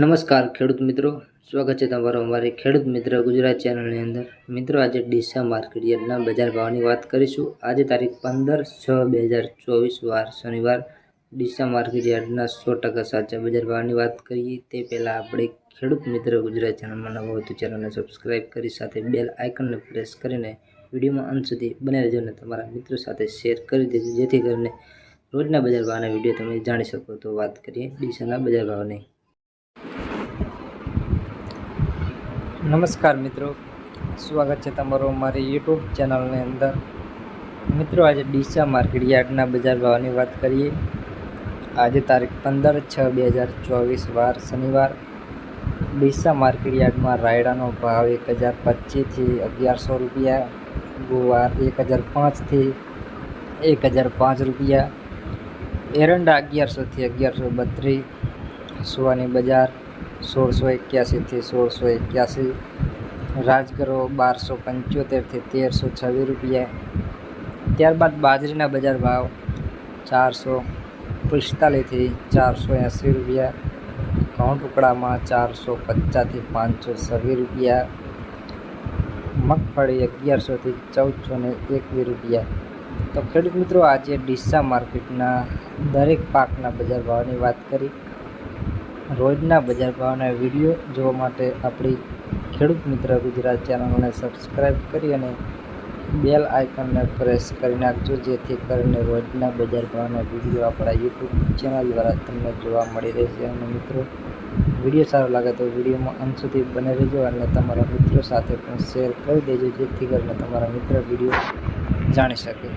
નમસ્કાર ખેડૂત મિત્રો, સ્વાગત છે તમારું અમારી ખેડૂત મિત્ર ગુજરાત ચેનલની અંદર. મિત્રો, આજે ડીસા માર્કેટ યાર્ડના બજાર ભાવની વાત કરીશું. આજે તારીખ પંદર છ બે હજાર ચોવીસ, વાર શનિવાર. ડીસા માર્કેટ યાર્ડના સો ટકા સાચા બજાર ભાવની વાત કરીએ, તે પહેલાં આપણે ખેડૂત મિત્ર ગુજરાત ચેનલમાં નવો હોય ચેનલને સબસ્ક્રાઈબ કરી સાથે બેલ આઇકનને પ્રેસ કરીને વિડીયોમાં અંત સુધી બને રહેજો અને તમારા મિત્રો સાથે શેર કરી દેજો, જેથી કરીને રોજના બજાર ભાવના વીડિયો તમે જાણી શકો. તો વાત કરીએ ડીસાના બજાર ભાવની. નમસ્કાર મિત્રો. સ્વાગત છે તમારું મારી યુટ્યુબ ચેનલની અંદર. મિત્રો, આજે ડીસા માર્કેટ યાર્ડના બજાર ભાવની વાત કરીએ. આજે તારીખ પંદર છ બે હજાર ચોવીસ, વાર શનિવાર. ડીસા માર્કેટ યાર્ડમાં રાયડાનો ભાવ એક હજાર પચીસથી અગિયારસો રૂપિયા. ગુવાર એક હજાર પાંચથી એક હજાર પાંચ રૂપિયા. એરંડા અગિયારસોથી અગિયારસો બત્રીસ. સુવાની બજાર સોળસો એક્યાસીથી સોળસો એક્યાસી. રાજગરો બારસો પંચોતેરથી તેરસો છવ્વીસ રૂપિયા. ત્યારબાદ બાજરીના બજાર ભાવ ચારસો પિસ્તાલીસથી ચારસો એંસી રૂપિયા. ઘઉં ટુકડામાં ચારસો પચાસથી પાંચસો છવ્વીસ રૂપિયા. મગફળી અગિયારસોથી ચૌદસો ને એકવીસ રૂપિયા. તો ખેડૂત મિત્રો, આજે ડીસા માર્કેટના દરેક પાકના બજાર ભાવની વાત કરી. રોજના બજાર ભાવના વીડિયો જોવા માટે આપણી ખેડૂત મિત્ર ગુજરાત ચેનલને સબસ્ક્રાઈબ કરી અને બેલ આઇકનને પ્રેસ કરી નાખજો, જેથી કરીને રોજના બજાર ભાવના વીડિયો આપણા યુટ્યુબ ચેનલ દ્વારા તમને જોવા મળી રહેશે. અને મિત્રો, વીડિયો સારો લાગે તો વિડીયોમાં અંત સુધી બને રહેજો અને તમારા મિત્રો સાથે પણ શેર કરી દેજો, જેથી કરીને તમારા મિત્ર વીડિયો જાણી શકે.